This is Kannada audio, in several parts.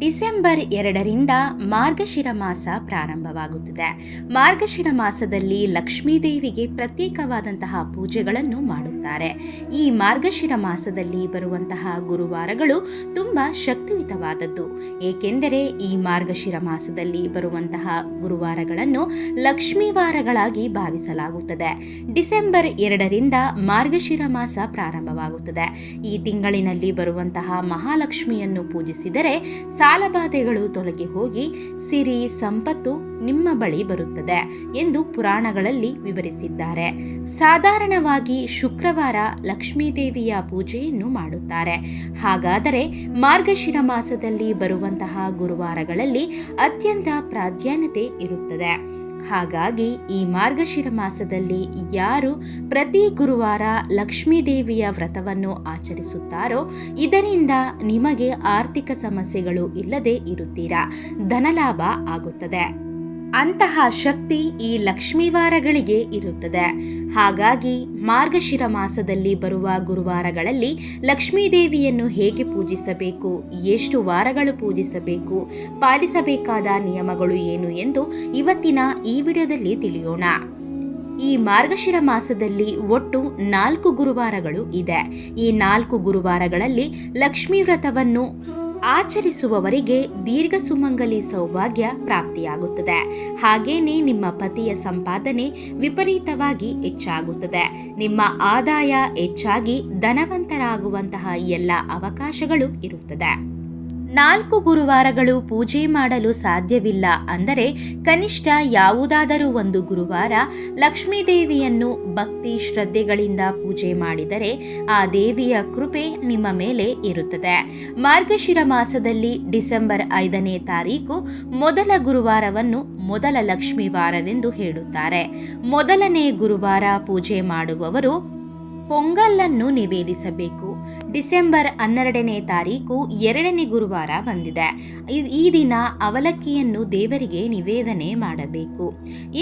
ಡಿಸೆಂಬರ್ ಎರಡರಿಂದ ಮಾರ್ಗಶಿರ ಮಾಸ ಪ್ರಾರಂಭವಾಗುತ್ತದೆ. ಮಾರ್ಗಶಿರ ಮಾಸದಲ್ಲಿ ಲಕ್ಷ್ಮೀ ದೇವಿಗೆ ಪ್ರತ್ಯೇಕವಾದಂತಹ ಪೂಜೆಗಳನ್ನು ಮಾಡುತ್ತಾರೆ. ಈ ಮಾರ್ಗಶಿರ ಮಾಸದಲ್ಲಿ ಬರುವಂತಹ ಗುರುವಾರಗಳು ತುಂಬ ಶಕ್ತಿಯುತವಾದದ್ದು. ಏಕೆಂದರೆ ಈ ಮಾರ್ಗಶಿರ ಮಾಸದಲ್ಲಿ ಬರುವಂತಹ ಗುರುವಾರಗಳನ್ನು ಲಕ್ಷ್ಮೀವಾರಗಳಾಗಿ ಭಾವಿಸಲಾಗುತ್ತದೆ. ಡಿಸೆಂಬರ್ ಎರಡರಿಂದ ಮಾರ್ಗಶಿರ ಮಾಸ ಪ್ರಾರಂಭವಾಗುತ್ತದೆ. ಈ ತಿಂಗಳಿನಲ್ಲಿ ಬರುವಂತಹ ಮಹಾಲಕ್ಷ್ಮಿಯನ್ನು ಪೂಜಿಸಿದರೆ ಸಾಲಬಾಧೆಗಳು ತೊಲಗಿ ಹೋಗಿ ಸಿರಿ, ಸಂಪತ್ತು ನಿಮ್ಮ ಬಳಿ ಬರುತ್ತದೆ ಎಂದು ಪುರಾಣಗಳಲ್ಲಿ ವಿವರಿಸಿದ್ದಾರೆ. ಸಾಧಾರಣವಾಗಿ ಶುಕ್ರವಾರ ಲಕ್ಷ್ಮೀದೇವಿಯ ಪೂಜೆಯನ್ನು ಮಾಡುತ್ತಾರೆ. ಹಾಗಾದರೆ ಮಾರ್ಗಶಿರ ಮಾಸದಲ್ಲಿ ಬರುವಂತಹ ಗುರುವಾರಗಳಲ್ಲಿ ಅತ್ಯಂತ ಪ್ರಾಧಾನ್ಯತೆ ಇರುತ್ತದೆ. ಹಾಗಾಗಿ ಈ ಮಾರ್ಗಶಿರ ಮಾಸದಲ್ಲಿ ಯಾರು ಪ್ರತಿ ಗುರುವಾರ ಲಕ್ಷ್ಮೀದೇವಿಯ ವ್ರತವನ್ನು ಆಚರಿಸುತ್ತಾರೋ ಇದರಿಂದ ನಿಮಗೆ ಆರ್ಥಿಕ ಸಮಸ್ಯೆಗಳು ಇಲ್ಲದೆ ಇರುತ್ತೀರಾ. ಧನಲಾಭ ಆಗುತ್ತದೆ. ಅಂತಹ ಶಕ್ತಿ ಈ ಲಕ್ಷ್ಮೀವಾರಗಳಿಗೆ ಇರುತ್ತದೆ. ಹಾಗಾಗಿ ಮಾರ್ಗಶಿರ ಮಾಸದಲ್ಲಿ ಬರುವ ಗುರುವಾರಗಳಲ್ಲಿ ಲಕ್ಷ್ಮೀದೇವಿಯನ್ನು ಹೇಗೆ ಪೂಜಿಸಬೇಕು, ಎಷ್ಟು ವಾರಗಳು ಪೂಜಿಸಬೇಕು, ಪಾಲಿಸಬೇಕಾದ ನಿಯಮಗಳು ಏನು ಎಂದು ಇವತ್ತಿನ ಈ ವಿಡಿಯೋದಲ್ಲಿ ತಿಳಿಯೋಣ. ಈ ಮಾರ್ಗಶಿರ ಮಾಸದಲ್ಲಿ ಒಟ್ಟು ನಾಲ್ಕು ಗುರುವಾರಗಳು ಇದೆ. ಈ ನಾಲ್ಕು ಗುರುವಾರಗಳಲ್ಲಿ ಲಕ್ಷ್ಮೀ ವ್ರತವನ್ನು ಆಚರಿಸುವವರಿಗೆ ದೀರ್ಘ ಸುಮಂಗಲಿ ಸೌಭಾಗ್ಯ ಪ್ರಾಪ್ತಿಯಾಗುತ್ತದೆ. ಹಾಗೇನೆ ನಿಮ್ಮ ಪತಿಯ ಸಂಪಾದನೆ ವಿಪರೀತವಾಗಿ ಹೆಚ್ಚಾಗುತ್ತದೆ. ನಿಮ್ಮ ಆದಾಯ ಹೆಚ್ಚಾಗಿ ಧನವಂತರಾಗುವಂತಹ ಎಲ್ಲ ಅವಕಾಶಗಳು ಇರುತ್ತದೆ. ನಾಲ್ಕು ಗುರುವಾರಗಳು ಪೂಜೆ ಮಾಡಲು ಸಾಧ್ಯವಿಲ್ಲ ಅಂದರೆ ಕನಿಷ್ಠ ಯಾವುದಾದರೂ ಒಂದು ಗುರುವಾರ ಲಕ್ಷ್ಮೀದೇವಿಯನ್ನು ಭಕ್ತಿ ಶ್ರದ್ಧೆಗಳಿಂದ ಪೂಜೆ ಮಾಡಿದರೆ ಆ ದೇವಿಯ ಕೃಪೆ ನಿಮ್ಮ ಮೇಲೆ ಇರುತ್ತದೆ. ಮಾರ್ಗಶಿರ ಮಾಸದಲ್ಲಿ ಡಿಸೆಂಬರ್ ಐದನೇ ತಾರೀಕು ಮೊದಲ ಗುರುವಾರವನ್ನು ಮೊದಲ ಲಕ್ಷ್ಮೀ ವಾರವೆಂದು ಹೇಳುತ್ತಾರೆ. ಮೊದಲನೇ ಗುರುವಾರ ಪೂಜೆ ಮಾಡುವವರು ಪೊಂಗಲ್ಲನ್ನು ನಿವೇದಿಸಬೇಕು. ಡಿಸೆಂಬರ್ ಹನ್ನೆರಡನೇ ತಾರೀಕು ಎರಡನೇ ಗುರುವಾರ ಬಂದಿದೆ. ಈ ದಿನ ಅವಲಕ್ಕಿಯನ್ನು ದೇವರಿಗೆ ನಿವೇದನೆ ಮಾಡಬೇಕು.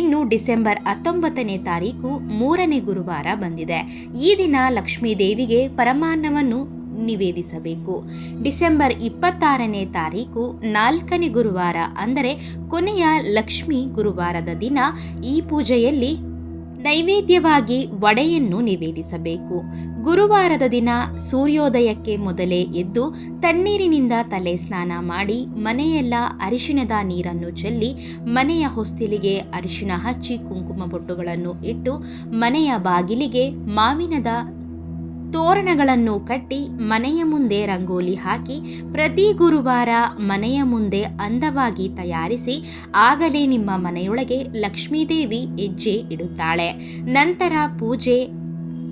ಇನ್ನು ಡಿಸೆಂಬರ್ ಹತ್ತೊಂಬತ್ತನೇ ತಾರೀಕು ಮೂರನೇ ಗುರುವಾರ ಬಂದಿದೆ. ಈ ದಿನ ಲಕ್ಷ್ಮೀ ದೇವಿಗೆ ಪರಮಾನ್ನವನ್ನು ನಿವೇದಿಸಬೇಕು. ಡಿಸೆಂಬರ್ ಇಪ್ಪತ್ತಾರನೇ ತಾರೀಕು ನಾಲ್ಕನೇ ಗುರುವಾರ, ಅಂದರೆ ಕೊನೆಯ ಲಕ್ಷ್ಮಿ ಗುರುವಾರದ ದಿನ ಈ ಪೂಜೆಯಲ್ಲಿ ನೈವೇದ್ಯವಾಗಿ ವಡೆಯನ್ನು ನಿವೇದಿಸಬೇಕು. ಗುರುವಾರದ ದಿನ ಸೂರ್ಯೋದಯಕ್ಕೆ ಮೊದಲೇ ಎದ್ದು ತಣ್ಣೀರಿನಿಂದ ತಲೆ ಸ್ನಾನ ಮಾಡಿ ಮನೆಯೆಲ್ಲ ಅರಿಶಿಣದ ನೀರನ್ನು ಚೆಲ್ಲಿ ಮನೆಯ ಹೊಸ್ತಿಲಿಗೆ ಅರಿಶಿಣ ಹಚ್ಚಿ ಕುಂಕುಮ ಬೊಟ್ಟುಗಳನ್ನು ಇಟ್ಟು ಮನೆಯ ಬಾಗಿಲಿಗೆ ಮಾವಿನದ ತೋರಣಗಳನ್ನು ಕಟ್ಟಿ ಮನೆಯ ಮುಂದೆ ರಂಗೋಲಿ ಹಾಕಿ ಪ್ರತಿ ಗುರುವಾರ ಮನೆಯ ಮುಂದೆ ಅಂದವಾಗಿ ತಯಾರಿಸಿ ಆಗಲೇ ನಿಮ್ಮ ಮನೆಯೊಳಗೆ ಲಕ್ಷ್ಮೀದೇವಿ ಹೆಜ್ಜೆ ಇಡುತ್ತಾಳೆ. ನಂತರ ಪೂಜೆ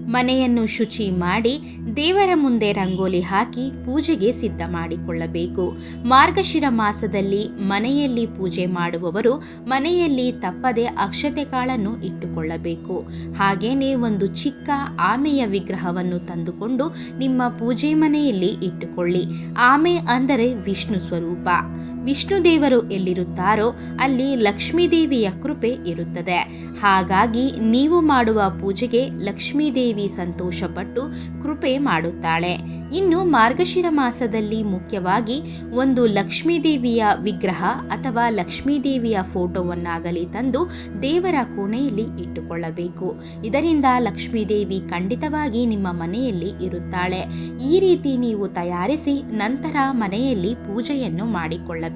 ಮನೆಯನ್ನು ಶುಚಿ ಮಾಡಿ ದೇವರ ಮುಂದೆ ರಂಗೋಲಿ ಹಾಕಿ ಪೂಜೆಗೆ ಸಿದ್ಧ ಮಾಡಿಕೊಳ್ಳಬೇಕು. ಮಾರ್ಗಶಿರ ಮಾಸದಲ್ಲಿ ಮನೆಯಲ್ಲಿ ಪೂಜೆ ಮಾಡುವವರು ಮನೆಯಲ್ಲಿ ತಪ್ಪದೆ ಅಕ್ಷತೆ ಕಾಳನ್ನು ಇಟ್ಟುಕೊಳ್ಳಬೇಕು. ಹಾಗೇನೆ ಒಂದು ಚಿಕ್ಕ ಆಮೆಯ ವಿಗ್ರಹವನ್ನು ತಂದುಕೊಂಡು ನಿಮ್ಮ ಪೂಜೆ ಮನೆಯಲ್ಲಿ ಇಟ್ಟುಕೊಳ್ಳಿ. ಆಮೆ ಅಂದರೆ ವಿಷ್ಣು ಸ್ವರೂಪ. ವಿಷ್ಣು ದೇವರು ಎಲ್ಲಿರುತ್ತಾರೋ ಅಲ್ಲಿ ಲಕ್ಷ್ಮೀದೇವಿಯ ಕೃಪೆ ಇರುತ್ತದೆ. ಹಾಗಾಗಿ ನೀವು ಮಾಡುವ ಪೂಜೆಗೆ ಲಕ್ಷ್ಮೀದೇವಿ ಸಂತೋಷಪಟ್ಟು ಕೃಪೆ ಮಾಡುತ್ತಾಳೆ. ಇನ್ನು ಮಾರ್ಗಶಿರ ಮಾಸದಲ್ಲಿ ಮುಖ್ಯವಾಗಿ ಒಂದು ಲಕ್ಷ್ಮೀದೇವಿಯ ವಿಗ್ರಹ ಅಥವಾ ಲಕ್ಷ್ಮೀದೇವಿಯ ಫೋಟೋವನ್ನಾಗಲಿ ತಂದು ದೇವರ ಕೋಣೆಯಲ್ಲಿ ಇಟ್ಟುಕೊಳ್ಳಬೇಕು. ಇದರಿಂದ ಲಕ್ಷ್ಮೀದೇವಿ ಖಂಡಿತವಾಗಿ ನಿಮ್ಮ ಮನೆಯಲ್ಲಿ ಇರುತ್ತಾಳೆ. ಈ ರೀತಿ ನೀವು ತಯಾರಿಸಿ ನಂತರ ಮನೆಯಲ್ಲಿ ಪೂಜೆಯನ್ನು ಮಾಡಿಕೊಳ್ಳಬೇಕು.